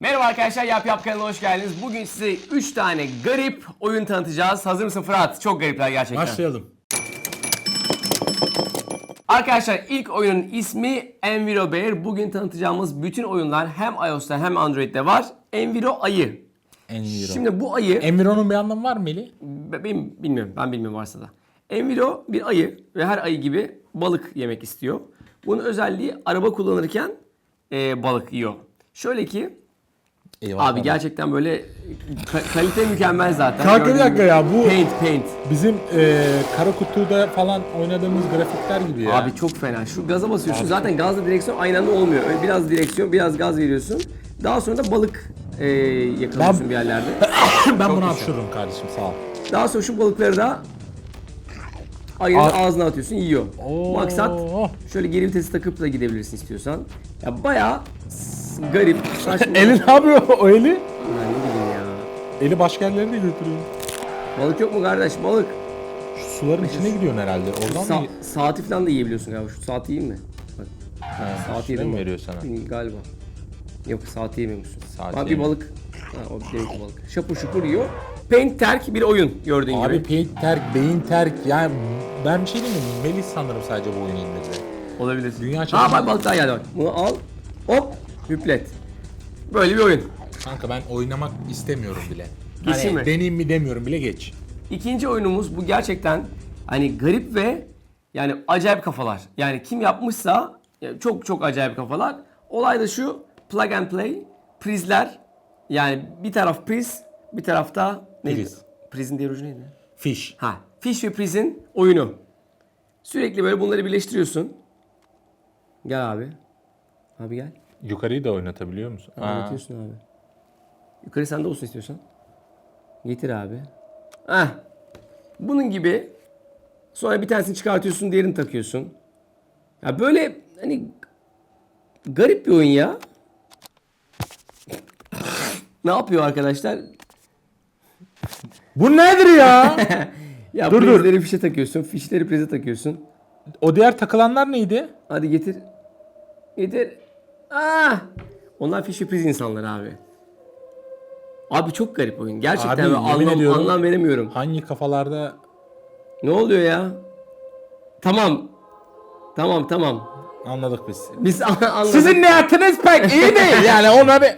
Merhaba arkadaşlar Yap Yap kanalına hoş geldiniz. Bugün size 3 tane garip oyun tanıtacağız. Hazır mısın Fırat? Çok garipler gerçekten. Başlayalım. Arkadaşlar ilk oyunun ismi Enviro Bear. Bugün tanıtacağımız bütün oyunlar hem iOS'ta hem Android'de var. Enviro ayı. Enviro. Şimdi bu ayı Enviro'nun bir anlamı var mı Melih? benim bilmiyorum ben bilmiyorum varsa da. Enviro bir ayı ve her ayı gibi balık yemek istiyor. Bunun özelliği araba kullanırken e, balık yiyor. Şöyle ki Eyvallah. abi gerçekten böyle ka- kalite mükemmel zaten. Kanka bir dakika ya, bu- Paint paint. Bizim e, kara kutuda falan oynadığımız grafikler gibi ya. Abi çok fena. Şu gaza basıyorsun. Zaten gazla direksiyon aynı anda olmuyor. Öyle biraz direksiyon, biraz gaz veriyorsun. Daha sonra da balık e, yakalıyorsun Ben- bir yerlerde. ben bunu hapşırırım kardeşim sağ ol. Daha sonra şu balıkları da ayının Al- ağzına atıyorsun, yiyor. Oo. Maksat şöyle geri vitesi takıp da gidebilirsin istiyorsan. Ya bayağı garip, saçma. Eli ne yapıyor o eli? Ben ne bileyim ya. Eli başka yerlere de götürüyor. Balık yok mu kardeş? Balık. Şu suların içine gidiyorsun herhalde. Oradan Sa- mı? saati falan da yiyebiliyorsun galiba. Şu saati yiyeyim mi? Bak. Ha, Saati yedim mi veriyor sana? Bilmiyorum, Galiba. Yok saati yemiyormuşsun. Saati Ama bir yemiyor. balık. Ha, o demek ki balık. Şapur şupur yiyor. Paint terk bir oyun gördüğün Abi gibi. paint terk, beyin terk. Yani ben bir şey diyeyim mi? Melih sanırım sadece bu oyunu indirdi. Olabilir. Dünya Ha çapında- bak balık daha geldi bak. Bunu al. Hop. Hüplet. Böyle bir oyun. Kanka ben oynamak istemiyorum bile. Geçeyim hani mi? deneyim mi demiyorum bile geç. İkinci oyunumuz bu gerçekten hani garip ve yani acayip kafalar. Yani kim yapmışsa ya çok çok acayip kafalar. Olay da şu plug and play prizler yani bir taraf priz bir tarafta neydi? Priz. Prizin diğer ucu neydi? Fish. Ha, Fish ve Priz'in oyunu. Sürekli böyle bunları birleştiriyorsun. Gel abi. Abi gel. Yukarıyı da oynatabiliyor musun? Ha. Anlatıyorsun abi. Yukarı sende olsun istiyorsan. Getir abi. Heh. Bunun gibi sonra bir tanesini çıkartıyorsun, diğerini takıyorsun. Ya böyle hani garip bir oyun ya. ne yapıyor arkadaşlar? Bu nedir ya? Ya Dur, dur. prizleri fişe takıyorsun, fişleri prize takıyorsun. o diğer takılanlar neydi? Hadi getir. Getir. Ah! Onlar fiş ve priz insanları abi. Abi çok garip oyun. Gerçekten Abi, ben yemin anlam, ediyorum. anlam veremiyorum. Hangi kafalarda Ne oluyor ya? Tamam. Tamam tamam. anladık biz. Biz an- anladık. Sizin niyetiniz pek iyi değil yani ona bir...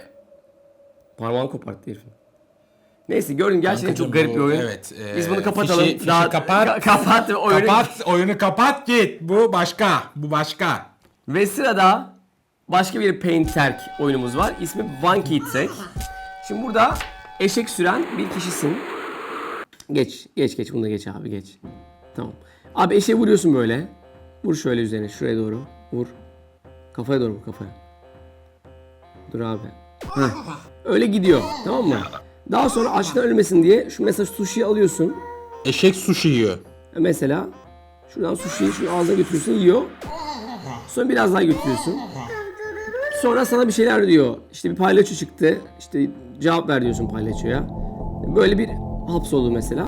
Parmağını koparttı herifin. Neyse gördüm gerçekten çok garip bir oyun. Evet. e, Biz bunu kapatalım. Fişi, fişi Daha- kapat. Ka- kapat oyunu. Kapat, oyunu kapat git. Bu başka, bu başka. Ve sırada başka bir Paint Terk oyunumuz var. İsmi One Key Track. Şimdi burada eşek süren bir kişisin. Geç, geç, geç. Bunu da geç abi, geç. Tamam. Abi eşeğe vuruyorsun böyle. Vur şöyle üzerine, şuraya doğru. Vur. Kafaya doğru vur, kafaya. Dur abi. Heh. Öyle gidiyor, tamam mı? Daha sonra açlıktan ölmesin diye şu mesela sushi'yi alıyorsun. Eşek sushi yiyor. Mesela şuradan sushi'yi şu ağzına götürüyorsun yiyor. Sonra biraz daha götürüyorsun. Sonra sana bir şeyler diyor. İşte bir palyaço çıktı. İşte cevap ver diyorsun palyaçoya. Böyle bir hapsoldu mesela.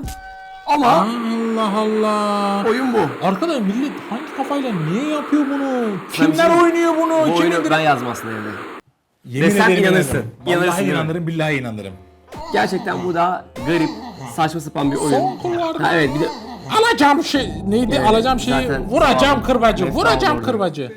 Ama Allah Allah. oyun bu. Arkadaş millet hangi kafayla niye yapıyor bunu? Kimler şey- oynuyor bunu? Bu Kim oyunu ben yazdım aslında evde. Yemin Ve sen ederim inanırsın. inanırım. İnanırsın Vallahi inanırım, billahi inanırım. Gerçekten bu da garip, saçma sapan bir oyun. Son kulvarda. Ha, evet bir de Alacağım şey neydi? Evet, Alacağım şeyi zaten vuracağım kırbacı. vuracağım sağ- kırbacı.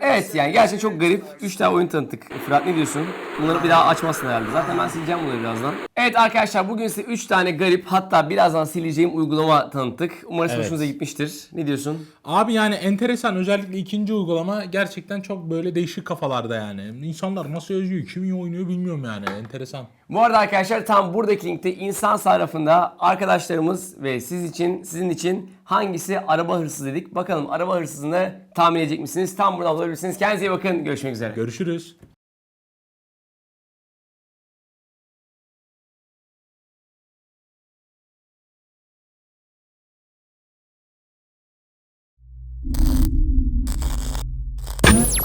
Evet yani gerçekten çok garip. 3 tane oyun tanıttık. Fırat ne diyorsun? Bunları bir daha açmazsın herhalde. Zaten ben sileceğim bunları birazdan. Evet arkadaşlar bugün size 3 tane garip hatta birazdan sileceğim uygulama tanıttık. Umarım Evet. hoşunuza gitmiştir. Ne diyorsun? Abi yani enteresan özellikle ikinci uygulama gerçekten çok böyle değişik kafalarda yani. İnsanlar nasıl yazıyor, kim iyi oynuyor bilmiyorum yani. Enteresan. Bu arada arkadaşlar tam buradaki linkte insan sarrafında arkadaşlarımız ve siz için, sizin için hangisi araba hırsızı dedik. Bakalım araba hırsızını tahmin edecek misiniz? Tam buradan bulabilirsiniz. Kendinize iyi bakın. Görüşmek üzere. Görüşürüz.